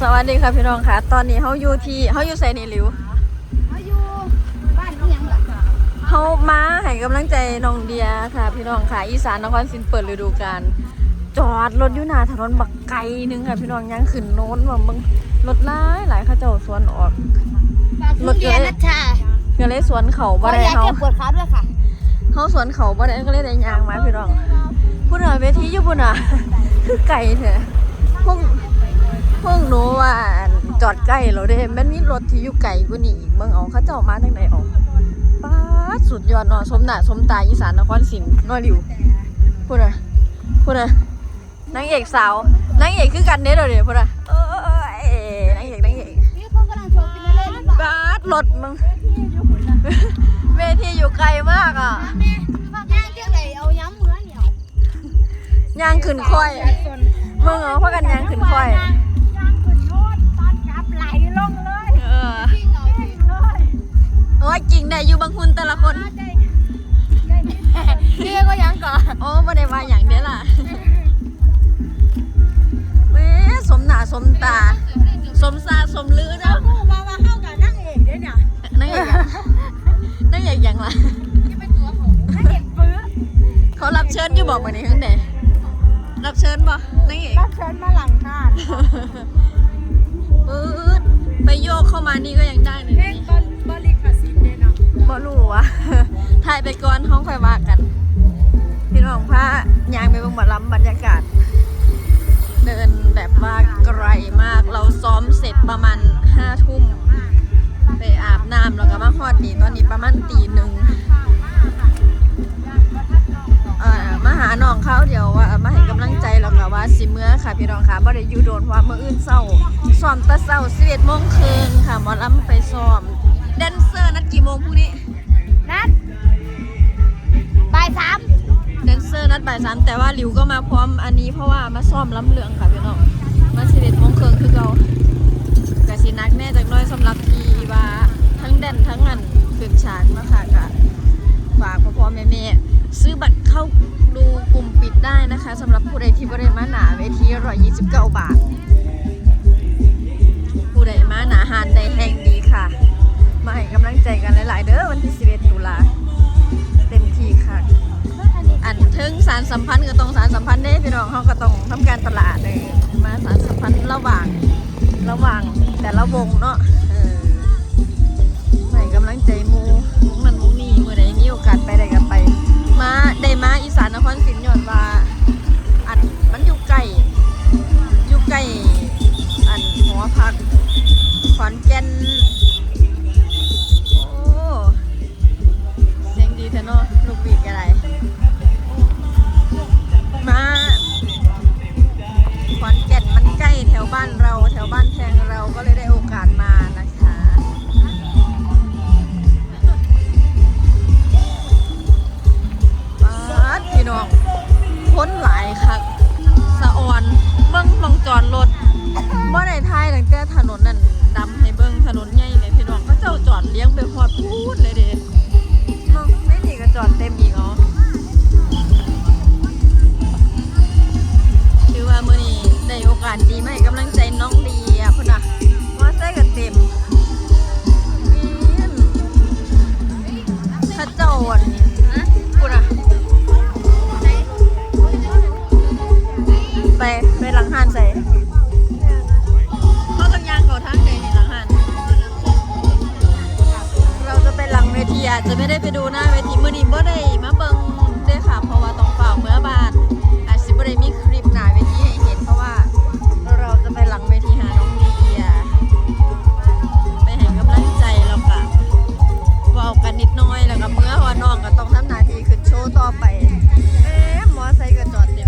สวัสดีค่ะพี่น้องค่ะ ตอนนี้เขาอยู่ที่เขาอยู่ไซนี่หลิวอายุบ้านนี่ยังล่ะเขามาให้กำลังใจน้องเดียค่ะ พี่น้องค่ะอีสานนครศรีเปิดฤดูกาลจอดรถอยู่หน้าถนนบักไกลหนึงค่ะ พี่น้องยังขึ้นโน้นว่ามึงรถหลายหลายเขาเจ้าสวนออกฝากทุเรียนนะจ๊ะก็เลยสวนเขาขบ่อได้ยาเขาแก้ปวดขาด้วยค่ะเขาสวนเขาบ่ได้ก็เลยได้ยางมาพี่น้องพูดหน่อยเวทีอยู่พุ่นน่ะคือไก่เถอะพวก พวกหนูว่าจอดใกล้เราเด้มันมีรถที่อยู่ไกลกว่านี้อีกเมืองเอาเขาเจ้ามาทางไหนออกป้าสุดยอดเนาะสมหน้าสมตาอีสานนครศรีนอริวพูดนะพูดนะนางเอกสาวนางเอกคือกันเด้อเดี๋ยวเลยพูดนะเออเออเออเอ้ยนางเอกนางเอกนี่เขากำลังชว์กินเล่นหรือเปล่าบาดรถมึงเวทีอยู่ไกลมากอะย่างเจ้าไหนเอาย้ำเหมือนเหนียวยางขึ้นค่อยมึงเอาพากันยางขึ้นค่อย นั่งอย่างอย่างล่ะนี่เป็นตัวผมนั่งเอกฟื้นเขารับเชิญอยู่บอกมาในข้างใดรับเชิญบ่นั่งเอกรับเชิญมาหลังคานปื๊ดไปโยกเข้ามานี่ก็ยังได้เลยเพลงบอลบอลลิคาซินเนี่ยเนาะบ่รู้วะถ่ายไปก่อนห้องค่อยว่ากัน พี่น้องพระยางไปเบิ่งหมอลำบรรยากาศ เดินแบบว่าไกลมากเราซ้อมเสร็จประมาณห้าทุ่ม มาฮอดนี่ตอนนี้ประมาณตีหนึ่งเอ่อมาหาน้องเขาเดี๋ยวว่ามาให้กำลังใจแล้วก็ว่าสิเมื่อค่ะพี่น้องค่ะบ่ได้อยู่โดนเพราะว่ามื้ออื่นเช้าซ้อมแตะเช้า11โมงครึ่งค่ะหมอลำไปซ้อมแดนเซอร์นัดกี่โมงพรุ่งนี้นัดบ่ายสามแดนเซอร์นัดบ่ายสามแต่ว่าหลิวก็มาพร้อมอันนี้เพราะว่ามาซ้อมล้ำเลืองค่ะพี่น้องมาสิบเอ็ดโมงครึ่งคือเก่ากะสินักแน่จากหน้อยสำหรับทีว่า ทั้งแดนทั้งอันขึ้นฉากเนาะค่ะกะฝากพ่อพ่อแม่แม่ซื้อบัตรเข้าดูกลุ่มปิดได้นะคะสำหรับผู้ใดที่บริมาหนาเวที129 บาท ผู้ใดมาหนาหานใดแห่งดีค่ะ มาให้กำลังใจกันหลาย ๆ เด้อวันที่11ตุลาเต็มที่ค่ะ อันถึงสารสัมพันธ์ก็ต้องสารสัมพันธ์เด้พี่น้องเขาก็ต้องทำการตลาดเลยมาสารสัมพันธ์ระหว่างระหว่างแต่ละวงเนาะ เอ เอ๊ะมอไซค์ก็จอดเต็ม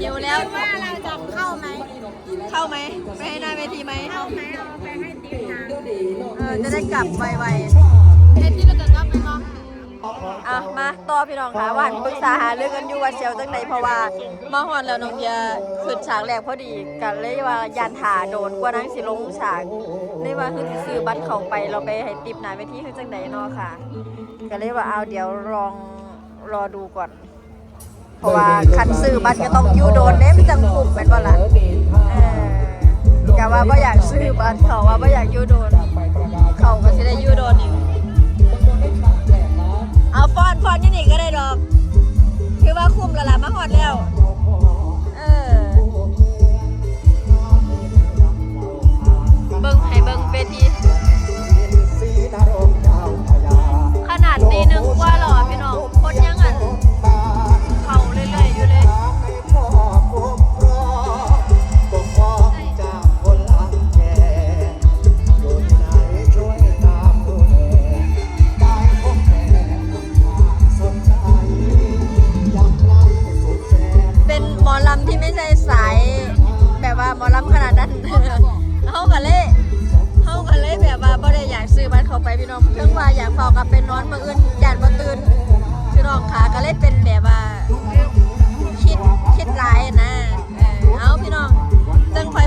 หิวแล้วว่าเราจะเข้าไหม เข้าไหมไปให้หน้าเวทีไหมเข้าไหมเอาไปให้ติ๊กนะเออจะได้กลับไวๆเอ็นที่เราจะกลับไปนาะๆอะมาต่อพี่น้องค่ะว่าปรึกษาหาเรื่องกันอยู่ว่าเชียวจังไหนเพราะว่ามาฮอนแล้วน้องเบียร์ขึ้นฉากแรกพอดีกันเลยว่ายันถาโดนกว่านั้นสิลงฉากเลยว่าคือซื้อบัตรเข้าไปเราไปให้ติปหนาไปที่คือจังไดเนาะค่ะก็เลยว่าเอาเดี๋ยวลองรอดูก่อน เพราะว่าคันซื้อบัตรก็ต้องอยู่โดนเด้มันจังคุ้มเป็นบ่ล่ะเออกะว่าบ่อยากซื้อบัตรเขาว่าบ่อยากอยู่โดน เขาก็สิได้อยู่โดนอีกเอาฟอนฟอนยี่นี่ก็ได้ดอกคือว่าคุ้มและล่ะมาฮอดแล้ว เข้าไปพี่น้องเพิ่งว่าอยากฟอกกับเป็นนอนเมื่ออื่นยานมาตื่นพี่น้องขาก็เลยเป็นแบบว่าคิดคิดร้ายนะ เอาพี่น้องจังไป